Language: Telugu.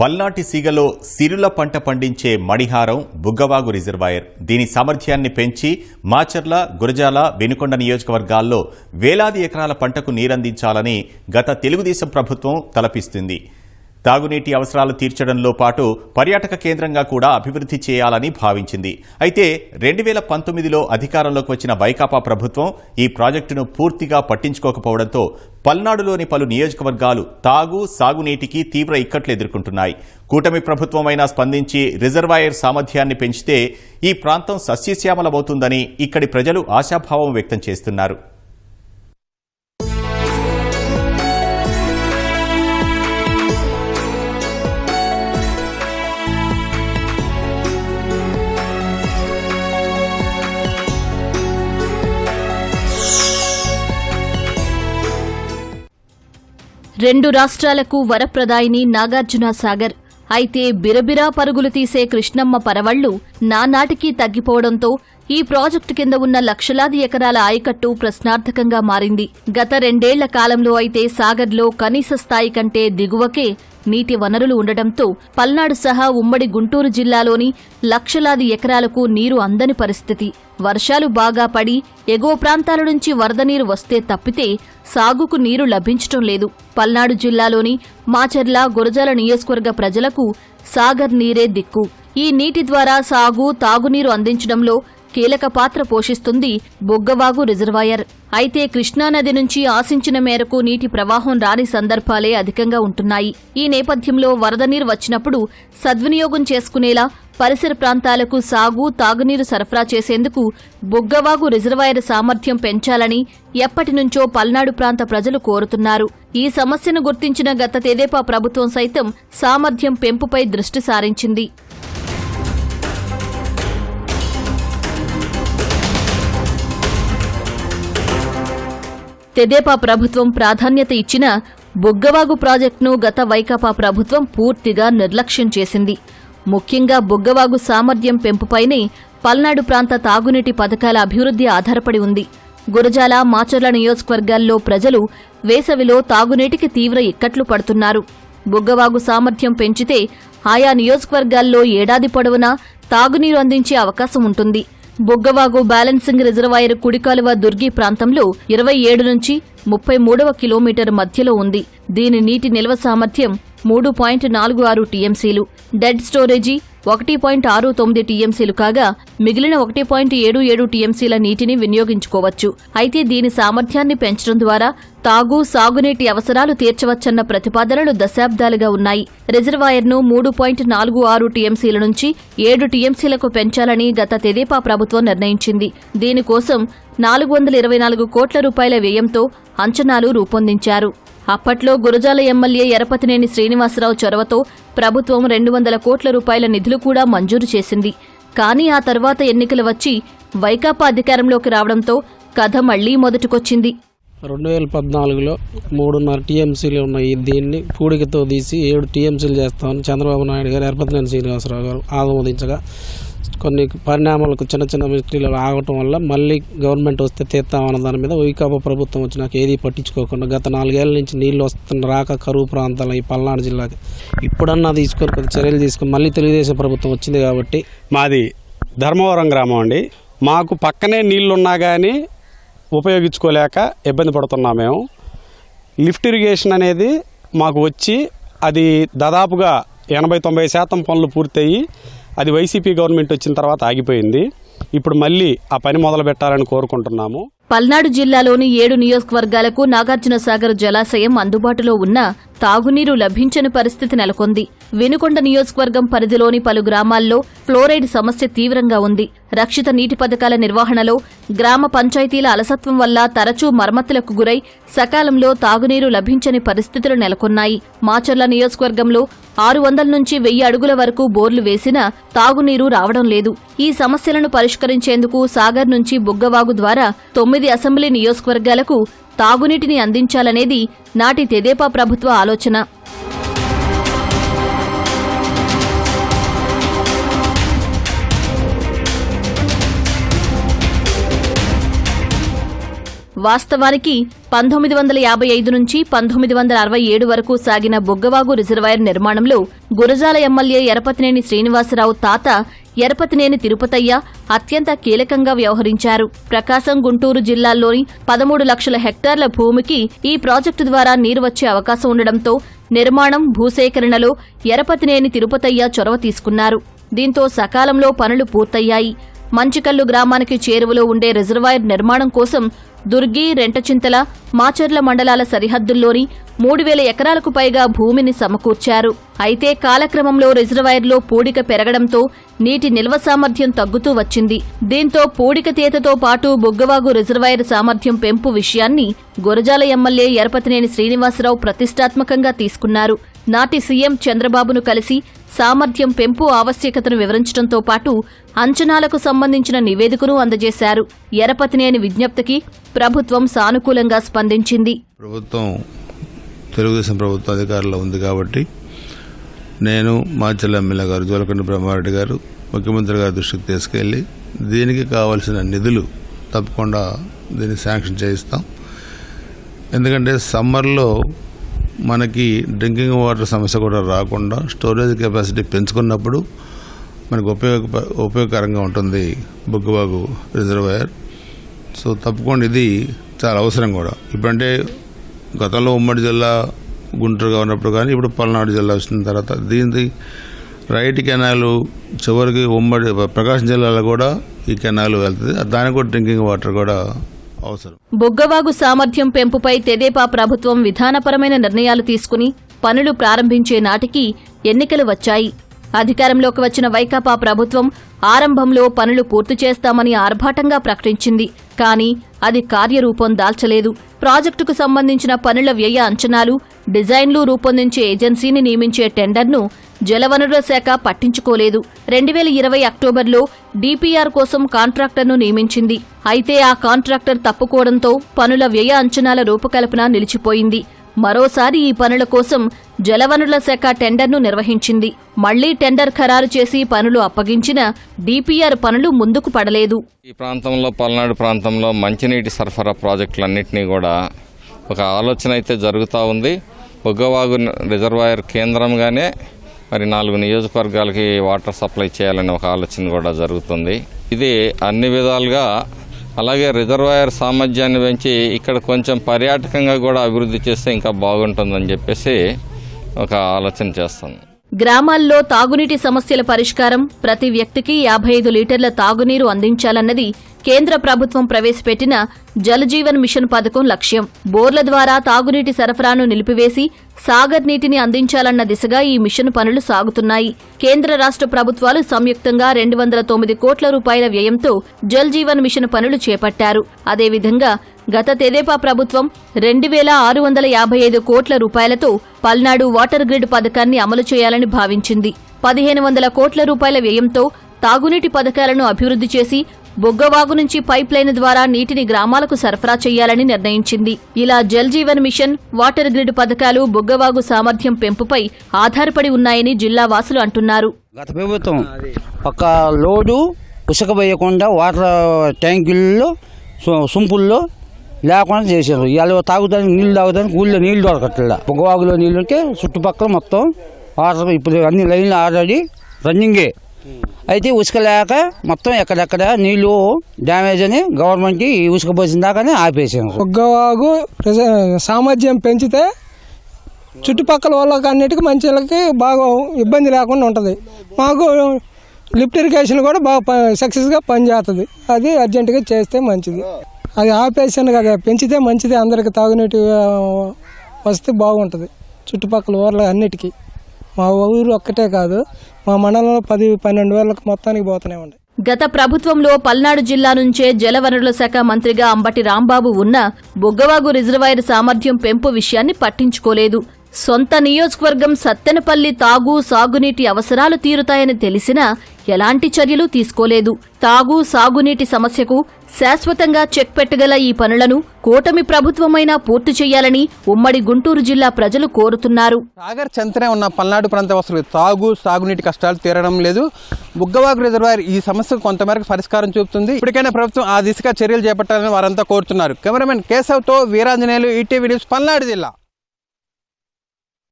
పల్నాటి సీగలో సిరుల పంట పండించే మణిహారం బుగ్గవాగు రిజర్వాయర్. దీని సామర్థ్యాన్ని పెంచి మాచర్ల గురజాల వెనుకొండ నియోజకవర్గాల్లో వేలాది ఎకరాల పంటకు నీరందించాలని గత తెలుగుదేశం ప్రభుత్వం తలపిస్తుంది. తాగునీటి అవసరాలు తీర్చడంలో పాటు పర్యాటక కేంద్రంగా కూడా అభివృద్ధి చేయాలని భావించింది. అయితే రెండు వేల పంతొమ్మిదిలో అధికారంలోకి వచ్చిన వైకాపా ప్రభుత్వం ఈ ప్రాజెక్టును పూర్తిగా పట్టించుకోకపోవడంతో పల్నాడులోని పలు నియోజకవర్గాలు తాగు సాగునీటికి తీవ్ర ఇక్కట్లు ఎదుర్కొంటున్నాయి. కూటమి ప్రభుత్వమైనా స్పందించి రిజర్వాయర్ సామర్థ్యాన్ని పెంచితే ఈ ప్రాంతం సస్యశ్యామలమవుతుందని ఇక్కడి ప్రజలు ఆశాభావం వ్యక్తం చేస్తున్నారు. రెండు రాష్ట్రాలకు వరప్రదాయిని నాగార్జున సాగర్. అయితే బిరబిరా పరుగులు తీసే కృష్ణమ్మ పరవళ్ళు నానాటికీ తగ్గిపోవడంతో ఈ ప్రాజెక్టు కింద ఉన్న లక్షలాది ఎకరాల ఆయకట్టు ప్రశ్నార్థకంగా మారింది. గత రెండేళ్ళ కాలంలో అయితే సాగర్లో కనీస స్థాయి కంటే దిగువకే నీటి వనరులు ఉండటంతో పల్నాడు సహా ఉమ్మడి గుంటూరు జిల్లాలోని లక్షలాది ఎకరాలకు నీరు అందని పరిస్థితి. వర్షాలు బాగా పడి ఎగువ ప్రాంతాల నుంచి వరద నీరు వస్తే తప్పితే సాగుకు నీరు లభించటం లేదు. పల్నాడు జిల్లాలోని మాచర్ల గురజాల నియోజకవర్గ ప్రజలకు సాగర్ నీరే దిక్కు. ఈ నీటి ద్వారా సాగు తాగునీరు అందించడంలో కీలక పాత్ర పోషిస్తుంది బొగ్గవాగు రిజర్వాయర్. అయితే కృష్ణానది నుంచి ఆశించిన మేరకు నీటి ప్రవాహం రాని సందర్భాలే అధికంగా ఉంటున్నాయి. ఈ నేపథ్యంలో వరద నీరు వచ్చినప్పుడు సద్వినియోగం చేసుకునేలా పరిసర ప్రాంతాలకు సాగు తాగునీరు సరఫరా చేసేందుకు బొగ్గవాగు రిజర్వాయర్ సామర్థ్యం పెంచాలని ఎప్పటినుంచో పల్నాడు ప్రాంత ప్రజలు కోరుతున్నారు. ఈ సమస్యను గుర్తించిన గత తెదేపా ప్రభుత్వం సైతం సామర్థ్యం పెంపుపై దృష్టి సారించింది. తెదేపా ప్రభుత్వం ప్రాధాన్యత ఇచ్చిన బుగ్గవాగు ప్రాజెక్టును గత వైకాపా ప్రభుత్వం పూర్తిగా నిర్లక్ష్యం చేసింది. ముఖ్యంగా బుగ్గవాగు సామర్థ్యం పెంపుపైనే పల్నాడు ప్రాంత తాగునీటి పథకాల అభివృద్ధి ఆధారపడి ఉంది. గురజాల మాచర్ల నియోజకవర్గాల్లో ప్రజలు వేసవిలో తాగునీటికి తీవ్ర ఇక్కట్లు పడుతున్నారు. బుగ్గవాగు సామర్థ్యం పెంచితే ఆయా నియోజకవర్గాల్లో ఏడాది పొడవునా తాగునీరు అందించే అవకాశం ఉంటుంది. బుగ్గవాగు బ్యాలెన్సింగ్ రిజర్వాయర్ కుడికాలువ దుర్గి ప్రాంతంలో ఇరవై ఏడు నుంచి ముప్పై మూడవ కిలోమీటర్ మధ్యలో ఉంది. దీని నీటి నిల్వ సామర్థ్యం మూడు పాయింట్ నాలుగు ఆరు టీఎంసీలు. డెడ్ స్టోరేజీ ఒకటి పాయింట్ ఆరు తొమ్మిది టీఎంసీలు కాగా మిగిలిన ఒకటి పాయింట్ ఏడు ఏడు టీఎంసీల నీటిని వినియోగించుకోవచ్చు. అయితే దీని సామర్థ్యాన్ని పెంచడం ద్వారా తాగు సాగునీటి అవసరాలు తీర్చవచ్చన్న ప్రతిపాదనలు దశాబ్దాలుగా ఉన్నాయి. రిజర్వాయర్ను మూడు పాయింట్ నాలుగు ఆరు టీఎంసీల నుంచి ఏడు టీఎంసీలకు పెంచాలని గత తెదేపా ప్రభుత్వం నిర్ణయించింది. దీనికోసం నాలుగు వందల ఇరవై నాలుగు కోట్ల రూపాయల వ్యయంతో అంచనాలు రూపొందించారు. అప్పట్లో గురజాల ఎమ్మెల్యే ఎరపతినేని శ్రీనివాసరావు చొరవతో ప్రభుత్వం రెండు వందల కోట్ల రూపాయల నిధులు కూడా మంజూరు చేసింది. కానీ ఆ తర్వాత ఎన్నికలు వచ్చి వైకాపా అధికారంలోకి రావడంతో కథ మళ్ళీ మొదటికొచ్చింది. రెండు వేల పద్నాలుగులో మూడున్నర టీఎంసీలు ఉన్నాయి. దీన్ని పూడికతో తీసి ఏడు టీఎంసీలు చేస్తామని చంద్రబాబు నాయుడు గారు ఎరపతినేని శ్రీనివాసరావు గారు ఆమోదించగా కొన్ని పరిణామాలకు చిన్న చిన్న మిస్టీలు ఆగటం వల్ల మళ్ళీ గవర్నమెంట్ వస్తే తీస్తామన్న దాని మీద వైకాపా ప్రభుత్వం వచ్చి నాకు ఏది పట్టించుకోకుండా గత నాలుగేళ్ళ నుంచి నీళ్ళు వస్తున్న రాక కరువు ప్రాంతాలు ఈ పల్నాడు జిల్లాకి ఇప్పుడన్నా తీసుకొని కొంత చర్యలు తీసుకొని మళ్ళీ తెలుగుదేశం ప్రభుత్వం వచ్చింది కాబట్టి మాది ధర్మవరం గ్రామం అండి. మాకు పక్కనే నీళ్ళున్నా కానీ ఉపయోగించుకోలేక ఇబ్బంది పడుతున్నాం మేము. లిఫ్ట్ ఇరిగేషన్ అనేది మాకు వచ్చి అది దాదాపుగా ఎనభై తొంభై శాతం పనులు పూర్తయి అది వైసీపీ గవర్నమెంట్ వచ్చిన తర్వాత ఆగిపోయింది. ఇప్పుడు మళ్ళీ ఆ పని మొదలు పెట్టాలని కోరుకుంటున్నాము. పల్నాడు జిల్లాలోని ఏడు నియోజకవర్గాలకు నాగార్జున సాగర్ జలాశయం అందుబాటులో ఉన్నా తాగునీరు లభించని పరిస్థితి నెలకొంది. వెనుకొండ నియోజకవర్గం పరిధిలోని పలు గ్రామాల్లో ఫ్లోరైడ్ సమస్య తీవ్రంగా ఉంది. రక్షిత నీటి పథకాల నిర్వహణలో గ్రామ పంచాయతీల అలసత్వం వల్ల తరచూ మరమ్మతులకు గురై సకాలంలో తాగునీరు లభించని పరిస్థితులు నెలకొన్నాయి. మాచర్ల నియోజకవర్గంలో ఆరు వందల నుంచి వెయ్యి అడుగుల వరకు బోర్లు వేసినా తాగునీరు రావడం లేదు. ఈ సమస్యలను పరిష్కరించేందుకు సాగర్ నుంచి బుగ్గవాగు ద్వారా తొమ్మిది అసెంబ్లీ నియోజకవర్గాలకు తాగునీటిని అందించాలనేది నాటి తెదేపా ప్రభుత్వ ఆలోచన. వాస్తవానికి పంతొమ్మిది వందల యాభై ఐదు నుంచి పంతొమ్మిది వందల అరవై ఏడు వరకు సాగిన బొగ్గవాగు రిజర్వాయర్ నిర్మాణంలో గురజాల ఎమ్మెల్యే ఎరపతినేని శ్రీనివాసరావు తాత ఎరపతినేని తిరుపతయ్య అత్యంత కీలకంగా వ్యవహరించారు. ప్రకాశం గుంటూరు జిల్లాల్లోని పదమూడు లక్షల హెక్టార్ల భూమికి ఈ ప్రాజెక్టు ద్వారా నీరు వచ్చే అవకాశం ఉండడంతో నిర్మాణం భూసేకరణలో ఎరపతినేని తిరుపతయ్య చొరవ తీసుకున్నారు. దీంతో సకాలంలో పనులు పూర్తయ్యాయి. మంచికల్లు గ్రామానికి చేరువలో ఉండే రిజర్వాయర్ నిర్మాణం కోసం దుర్గి రెంటచింతల మాచర్ల మండలాల సరిహద్దుల్లోని మూడు వేల ఎకరాలకు పైగా భూమిని సమకూర్చారు. అయితే కాలక్రమంలో రిజర్వాయర్లో పూడిక పెరగడంతో నీటి నిల్వ సామర్థ్యం తగ్గుతూ వచ్చింది. దీంతో పూడిక తీతతో పాటు బుగ్గవాగు రిజర్వాయర్ సామర్థ్యం పెంపు విషయాన్ని గురజాల ఎమ్మెల్యే ఎరపతినేని శ్రీనివాసరావు ప్రతిష్టాత్మకంగా తీసుకున్నారు. నాటి సీఎం చంద్రబాబును కలిసి సామర్థ్యం పెంపు ఆవశ్యకతను వివరించడంతో పాటు అంచనాలకు సంబంధించిన నివేదికను అందజేశారు. ఎరపతినేని విజ్ఞప్తికి ప్రభుత్వం సానుకూలంగా స్పందించింది. ప్రభుత్వం తెలుగుదేశం ప్రభుత్వం అధికారంలో ఉంది కాబట్టి నేను మాచల్ ఎమ్మెల్యే గారు జోలకొండ బ్రహ్మారెడ్డి గారు ముఖ్యమంత్రి గారి దృష్టికి తీసుకెళ్ళి దీనికి కావాల్సిన నిధులు తప్పకుండా దీన్ని శాంక్షన్ చేయిస్తాం. ఎందుకంటే సమ్మర్లో మనకి డ్రింకింగ్ వాటర్ సమస్య కూడా రాకుండా స్టోరేజ్ కెపాసిటీ పెంచుకున్నప్పుడు మనకు ఉపయోగ ఉపయోగకరంగా ఉంటుంది బుగ్గబాగు రిజర్వాయర్. సో తప్పకుండా ఇది చాలా అవసరం కూడా. ఇప్పుడంటే గతంలో ఉమ్మడి జిల్లా గుంటూరుగా ఉన్నప్పుడు కానీ ఇప్పుడు పల్నాడు జిల్లా వచ్చిన తర్వాత దీనికి రైట్ కెనాలు చివరికి ఉమ్మడి ప్రకాశం జిల్లాలో కూడా ఈ కెనాలు వెళ్తుంది. దానికి కూడా డ్రింకింగ్ వాటర్ కూడా అవసరం. బొగ్గవాగు సామర్థ్యం పెంపుపై తెదేపా ప్రభుత్వం విధానపరమైన నిర్ణయాలు తీసుకుని పనులు ప్రారంభించే నాటికి ఎన్నికలు వచ్చాయి. అధికారంలోకి వచ్చిన వైకాపా ప్రభుత్వం ఆరంభంలో పనులు పూర్తి చేస్తామని ఆర్భాటంగా ప్రకటించింది. కానీ అది కార్యరూపం దాల్చలేదు. ప్రాజెక్టుకు సంబంధించిన పనుల వ్యయ అంచనాలు డిజైన్లు రూపొందించే ఏజెన్సీని నియమించే టెండర్ను జలవనరుల శాఖ పట్టించుకోలేదు. రెండు వేల ఇరవై అక్టోబర్లో డీపీఆర్ కోసం కాంట్రాక్టర్ను నియమించింది. అయితే ఆ కాంట్రాక్టర్ తప్పుకోవడంతో పనుల వ్యయ అంచనాల రూపకల్పన నిలిచిపోయింది. మరోసారి ఈ పనుల కోసం జలవనరుల శాఖ టెండర్ను నిర్వహించింది. మళ్ళీ టెండర్ ఖరారు చేసి పనులు అప్పగించిన డీపీఆర్ పనులు ముందుకు పడలేదు. ఈ ప్రాంతంలో పల్నాడు ప్రాంతంలో మంచినీటి సరఫరా ప్రాజెక్టులన్నింటినీ కూడా ఒక ఆలోచన అయితే జరుగుతూ ఉంది. ఒగ్గవాగు రిజర్వాయర్ కేంద్రంగానే మరి నాలుగు నియోజకవర్గాలకి వాటర్ సప్లై చేయాలనే ఒక ఆలోచన కూడా జరుగుతుంది. ఇది అన్ని విధాలుగా అలాగే రిజర్వాయర్ సామర్థ్యాన్ని పెంచి ఇక్కడ కొంచెం పర్యాటకంగా కూడా అభివృద్ధి చేస్తే ఇంకా బాగుంటుందని చెప్పేసి ఒక ఆలోచన చేస్తాను. గ్రామాల్లో తాగునీటి సమస్యల పరిష్కారం ప్రతి వ్యక్తికి యాభై ఐదు లీటర్ల తాగునీరు అందించాలన్నది కేంద్ర ప్రభుత్వం ప్రవేశపెట్టిన జలజీవన్ మిషన్ పథకం లక్ష్యం. బోర్ల ద్వారా తాగునీటి సరఫరాను నిలిపివేసి సాగర్ నీటిని అందించాలన్న దిశగా ఈ మిషన్ పనులు సాగుతున్నాయి. కేంద్ర రాష్ట్ర ప్రభుత్వాలు సంయుక్తంగా రెండు వందల తొమ్మిది కోట్ల రూపాయల వ్యయంతో జల్ జీవన్ మిషన్ పనులు చేపట్టారు. అదేవిధంగా గత తెదేపా ప్రభుత్వం రెండు వేల ఆరు వందల యాభై ఐదు కోట్ల రూపాయలతో పల్నాడు వాటర్ గ్రిడ్ పథకాన్ని అమలు చేయాలని భావించింది. పదిహేను వందల కోట్ల రూపాయల వ్యయంతో తాగునీటి పథకాలను అభివృద్ధి చేసి బొగ్గవాగు నుంచి పైప్ లైన్ ద్వారా నీటిని గ్రామాలకు సరఫరా చేయాలని నిర్ణయించింది. ఇలా Jal Jeevan mission water grid పథకాలు బొగ్గవాగు సామర్థ్యం పెంపుపై ఆధారపడి ఉన్నాయని జిల్లా వాసులు అంటున్నారు. గత ప్రభుత్వం ఒక లోడు ఉసక వేయకుండా వాటర్ ట్యాంకుల్లో సుంపుల్లో లేకుండా చేశారు. ఇవాళ తాగుదానికి నీళ్ళు తాగుదానికి ఊళ్ళో నీళ్ళు దొరకట్ల. బొగ్గవాగులో నీళ్ళు ఉంటే చుట్టుపక్కల మొత్తం వాటర్ ఇప్పుడు అన్ని లైన్లు ఆల్రెడీ రన్నింగే. అయితే ఉసుక లేక మొత్తం ఎక్కడెక్కడ నీళ్ళు డ్యామేజ్ అని గవర్నమెంట్ ఈ ఉసుక పోసిన దాకానే ఆపేసాను ఒగ్గవాగు సామర్థ్యం పెంచితే చుట్టుపక్కల వాళ్ళకి అన్నిటికీ మంచిలకి బాగా ఇబ్బంది లేకుండా ఉంటుంది. మాకు లిఫ్ట్ ఇరిగేషన్ కూడా బాగా ప- సక్సెస్గా పనిచేస్తుంది. అది అర్జెంటుగా చేస్తే మంచిది. అది ఆపేసాను కదా పెంచితే మంచిది అందరికి తాగునీటి వస్తే బాగుంటుంది. చుట్టుపక్కల ఊర్ల అన్నిటికీ మా ఊరు ఒక్కటే కాదు మా మండలంలో పది పన్నెండు వేలకు మొత్తానికి పోతూనే ఉండే గత ప్రభుత్వంలో పల్నాడు జిల్లా నుంచే జలవనరుల శాఖ మంత్రిగా అంబటి రాంబాబు ఉన్న బొగ్గవాగు రిజర్వాయర్ సామర్థ్యం పెంపు విషయాన్ని పట్టించుకోలేదు. సొంత నియోజకవర్గం సత్తెనపల్లి తాగు సాగునీటి అవసరాలు తీరుతాయని తెలిసినా ఎలాంటి చర్యలు తీసుకోలేదు. తాగు సాగునీటి సమస్యకు శాశ్వతంగా చెక్ పెట్టగల ఈ పనులను కూటమి ప్రభుత్వమైనా పూర్తి చేయాలని ఉమ్మడి గుంటూరు జిల్లా ప్రజలు కోరుతున్నారు. సాగర్ చంతనే ఉన్న పల్నాడు ప్రాంత వస్తువులు తాగు సాగునీటి కష్టాలు తీరడం లేదు. బుగ్గవాగు రిజర్వాయర్ ఈ సమస్యకు కొంతమేరకు పరిష్కారం చూపుతుంది. ఇప్పటికైనా ప్రభుత్వం ఆ దిశగా చర్యలు చేపట్టాలని వారంతా కోరుతున్నారు. కెమెరామెన్ కేశవ్తో వీరాంజనేయులు ఈటీవీ న్యూస్ పల్నాడు జిల్లా.